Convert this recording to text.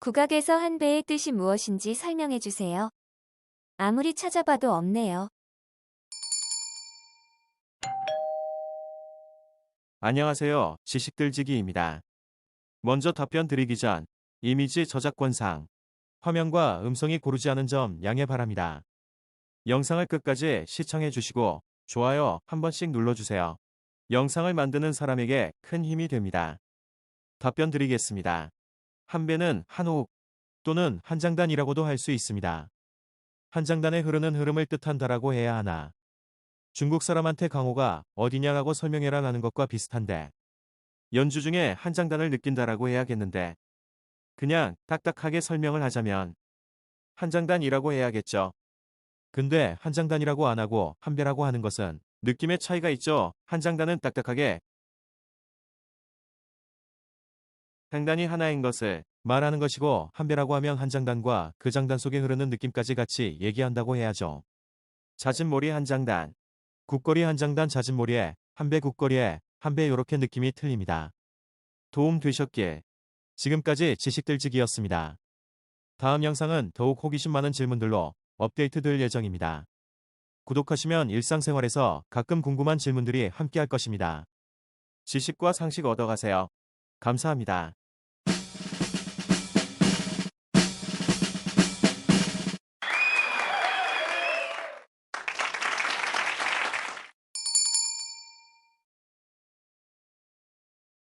국악에서 한 배의 뜻이 무엇인지 설명해 주세요. 아무리 찾아봐도 없네요. 안녕하세요. 지식들지기입니다. 먼저 답변 드리기 전 이미지 저작권상 화면과 음성이 고르지 않은 점 양해 바랍니다. 영상을 끝까지 시청해 주시고 좋아요 한 번씩 눌러주세요. 영상을 만드는 사람에게 큰 힘이 됩니다. 답변 드리겠습니다. 한 배는 한호흡 또는 한 장단이라고도 할 수 있습니다. 한 장단에 흐르는 흐름을 뜻한다라고 해야 하나. 중국 사람한테 강호가 어디냐라고 설명해라 라는 것과 비슷한데 연주 중에 한 장단을 느낀다라고 해야겠는데 그냥 딱딱하게 설명을 하자면 한 장단이라고 해야겠죠. 근데 한 장단이라고 안 하고 한 배라고 하는 것은 느낌의 차이가 있죠. 한 장단은 딱딱하게 장단이 하나인 것을 말하는 것이고 한 배라고 하면 한 장단과 그 장단 속에 흐르는 느낌까지 같이 얘기한다고 해야죠. 잦은 몰이 한 장단 국거리 한 장단 잦은 몰이에 한 배 국거리에 한 배 요렇게 느낌이 틀립니다. 도움 되셨길. 지금까지 지식들지기였습니다. 다음 영상은 더욱 호기심 많은 질문들로 업데이트 될 예정입니다. 구독하시면 일상생활에서 가끔 궁금한 질문들이 함께할 것입니다. 지식과 상식 얻어가세요. 감사합니다.